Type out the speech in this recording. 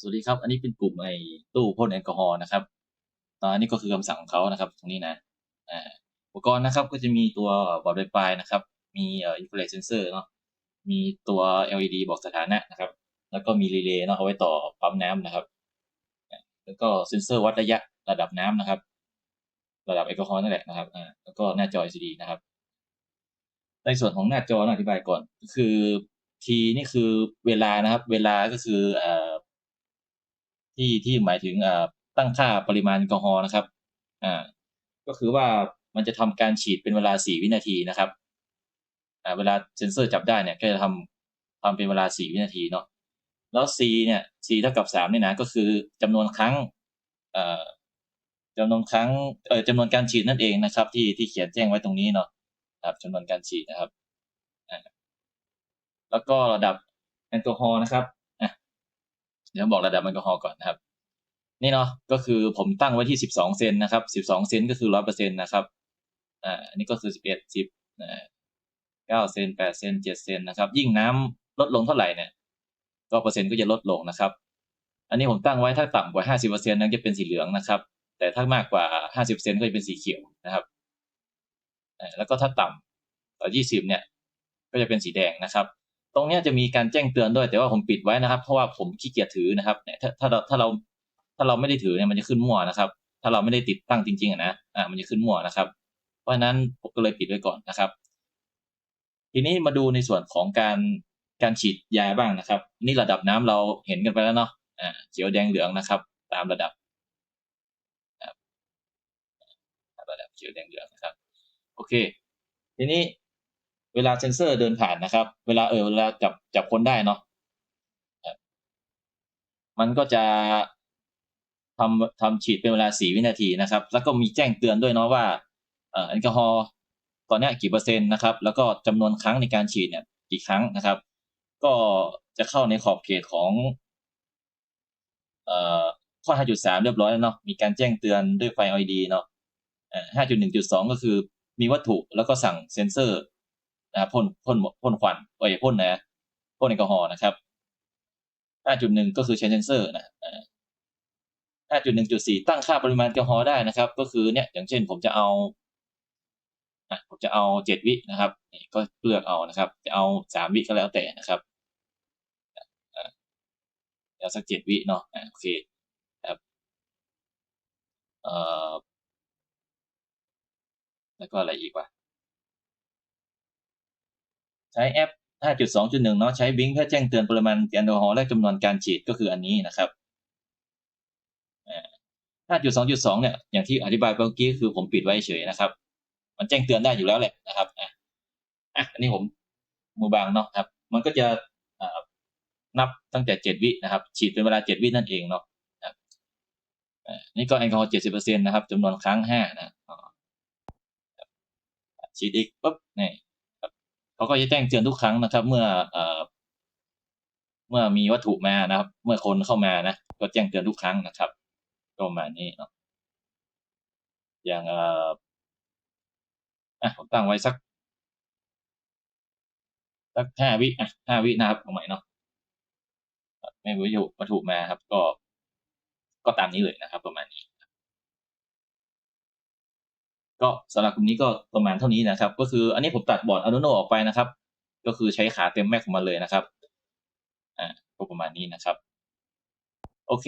สวัสดีครับ อันนี้เป็นกลุ่มไอ้ตู้พ่นแอลกอฮอล์นะครับ ตอนนี้ก็คือคำสั่งของเขานะครับ ตรงนี้นะอ่าอุปกรณ์นะครับก็จะมีตัวบอร์ดไวไฟนะครับ มีอ่ออินฟราเรดเซนเซอร์เนาะ มีตัว LED บอกสถานะนะครับ แล้วก็มีรีเลย์เนาะเอาไว้ต่อปั๊มน้ำนะครับ แล้วก็เซนเซอร์วัดระยะระดับน้ำนะครับ ระดับแอลกอฮอล์นั่นแหละนะครับอ่าแล้วก็หน้าจอ LCD นะครับ ในส่วนของหน้าจออธิบายก่อน คือ T นี่คือเวลานะครับ เวลาก็คืออ่อ ที่ที่หมายถึงตั้งค่าปริมาณแอลกอฮอล์นะครับอ่าก็คือว่ามันจะทำการฉีดเป็นเวลา 4 วินาทีนะครับอ่าเวลาเซนเซอร์จับได้เนี่ยก็จะทำทำเป็นเวลา 4 วินาทีเนาะแล้ว C เนี่ย C เท่ากับ3เนี่ยนะก็คือจำนวนครั้งเอ่อจำนวนครั้งเอ่อจำนวนการฉีดนั่นเองนะครับ ที่ที่เขียนแจ้งไว้ตรงนี้เนาะครับจำนวนการฉีดนะครับ แล้วก็ระดับแอลกอฮอล์นะครับ เดี๋ยวบอกระดับแอลกอฮอล์ก่อนนะครับ นี่เนาะก็คือผมตั้งไว้ที่ 12 เซนนะครับ 12 เซนก็คือ 100%นะครับอ่าอันนี้ก็คือ 11 10อ่า9เซน8เซน7เซนนะครับ ยิ่งน้ำลดลงเท่าไหร่เนี่ยก็เปอร์เซ็นต์ก็จะลดลงนะครับ อันนี้ผมตั้งไว้ถ้าต่ำกว่า 50%นั้นจะเป็นสีเหลืองนะครับ แต่ถ้ามากกว่า 50%ก็จะเป็นสีเขียวนะครับอ่าแล้วก็ถ้าต่ำกว่า20 เนี่ย ก็จะเป็นสีแดงนะครับ ตรงนี้จะมีการแจ้งเตือนด้วย แต่ว่าผมปิดไว้นะครับ เพราะว่าผมขี้เกียจถือนะครับเนี่ยถ้าถ้าเราถ้าเราถ้าเราไม่ได้ถือเนี่ยมันจะขึ้นมั่วนะครับ ถ้าเราไม่ได้ติดตั้งจริงๆอะนะอ่ามันจะขึ้นมั่วนะครับ เพราะฉะนั้นผมก็เลยปิดไว้ก่อนนะครับ ทีนี้มาดูในส่วนของการการฉีดยาบ้างนะครับ นี่ระดับน้ำเราเห็นกันไปแล้วเนาะอ่าเขียวแดงเหลืองนะครับ ตามระดับนะครับระดับเขียวแดงเหลืองนะครับ โอเค ทีนี้ เวลาเซนเซอร์เดินผ่านนะครับ เวลาเออเวลาจับจับคนได้เนาะมันก็จะทำทำฉีดเป็นเวลาสี่วินาทีนะครับ แล้วก็มีแจ้งเตือนด้วยเนาะว่าแอลกอฮอล์ตอนนี้กี่เปอร์เซ็นต์นะครับ แล้วก็จำนวนครั้งในการฉีดเนี่ยกี่ครั้งนะครับ ก็จะเข้าในขอบเขตของเอ่อข้อ 5.3 เรียบร้อยแล้วเนาะ มีการแจ้งเตือนด้วยไฟ LED เนาะเอ่อ5.1.2 ก็คือมีวัตถุแล้วก็สั่งเซ็นเซอร์ นะพ่นพ่นพ่นควันเอ้พ่นนะพ่นแอลกอฮอล์นะครับ5.1 ก็คือใช้เซนเซอร์นะเอ่อ5.1.4 ตั้งค่าปริมาณแอลกอฮอล์ได้นะครับ ก็คือเนี่ยอย่างเช่นผมจะเอาผมจะเอา7วินะครับก็เลือกเอานะครับ จะเอา3วิก็แล้วแต่นะครับเอาสัก7วิเนาะโอเคครับแล้วก็อะไรอีกวะ ใช้แอป 5.2.1 เนาะใช้บิงเพื่อแจ้งเตือนปริมาณแอลกอฮอล์และจำนวนการฉีดก็คืออันนี้นะครับ5.2.2 เนี่ยอย่างที่อธิบายเมื่อกี้คือผมปิดไว้เฉยนะครับ มันแจ้งเตือนได้อยู่แล้วแหละนะครับอะอะอันนี้ผมมือบางเนาะครับ มันก็จะนับตั้งแต่ 7 วินะครับ ฉีดเป็นเวลา 7 วินั่นเองเนาะครับอ่านี่ก็แอลกอฮอล์70%นะครับจำนวนครั้ง5นะฉีดอีกปุ๊บนี่ เขาก็จะแจ้งเตือนทุกครั้งนะครับ เมื่อเอ่อเมื่อมีวัตถุมานะครับ เมื่อคนเข้ามานะก็แจ้งเตือนทุกครั้งนะครับก็ประมาณนี้เนาะอย่างเอ่ออะผมตั้งไว้สักสักห้าวิอะห้าวินะครับเอาใหม่เนาะไม่วัตถุวัตถุมาครับ ก็ ก็ตามนี้เลยนะครับ ประมาณนี้ ก็สำหรับกลุ่มนี้ก็ประมาณเท่านี้นะครับ ก็คืออันนี้ผมตัดบอร์ดอนุโนออกไปนะครับ ก็คือใช้ขาเต็มแม็กของมันเลยนะครับอ่าก็ประมาณนี้นะครับ โอเค